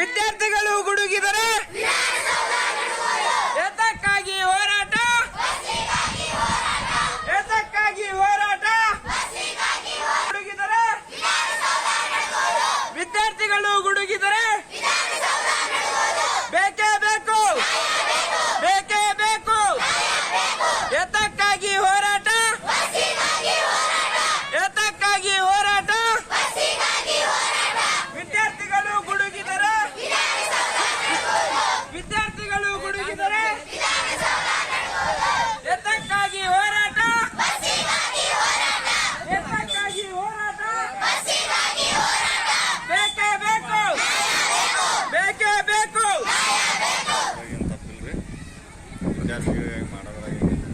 ವಿದ್ಯಾರ್ಥಿಗಳು ಗುಡುಗಿದರೆ? ಮಾಡೋದ್ರಾಗ ಏನಿಲ್ಲ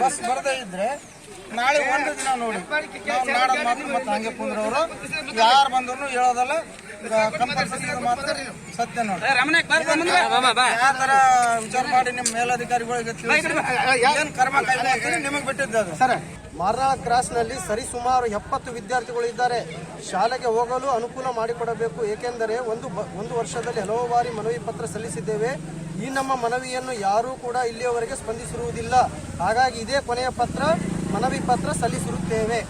ಬಸ್ ಬರದೇ ಇದ್ರೆ ನಾಳೆ ಒಂದು ದಿನ ನೋಡಿ. ನಾಡೋದು ಮಾತ್ರ ಮತ್ತೆ ಹಂಗೆ ಕುಂದ್ರವರು. ಯಾರು ಬಂದ್ರು ಹೇಳೋದಲ್ಲ. ಮಾತ್ರ ಸತ್ಯ ನೋಡಿ. ಯಾವ ತರ ವಿಚಾರ ಮಾಡಿ ನಿಮ್ಮ ಮೇಲಧಿಕಾರಿಗಳಿಗೆ ಏನ್ ಕರ್ಮ ಕೈಗೊಳ್ತೀರಿ ನಿಮಗೆ ಬಿಟ್ಟಿದ್ದು ಅದು. ಸರ್ ಮಾರ್ನಾಳ್ ಕ್ರಾಸ್ನಲ್ಲಿ ಸರಿಸುಮಾರು ಎಪ್ಪತ್ತು ವಿದ್ಯಾರ್ಥಿಗಳು ಇದ್ದಾರೆ. ಶಾಲೆಗೆ ಹೋಗಲು ಅನುಕೂಲ ಮಾಡಿಕೊಡಬೇಕು. ಏಕೆಂದರೆ ಒಂದು ಬ- ಒಂದು ವರ್ಷದಲ್ಲಿ ಹಲವು ಬಾರಿ ಮನವಿ ಪತ್ರ ಸಲ್ಲಿಸಿದ್ದೇವೆ. ಈ ನಮ್ಮ ಮನವಿಯನ್ನು ಯಾರೂ ಕೂಡ ಇಲ್ಲಿಯವರೆಗೆ ಸ್ಪಂದಿಸಿರುವುದಿಲ್ಲ. ಹಾಗಾಗಿ ಇದೇ ಕೊನೆಯ ಪತ್ರ ಮನವಿ ಪತ್ರ ಸಲ್ಲಿಸಿರುತ್ತೇವೆ.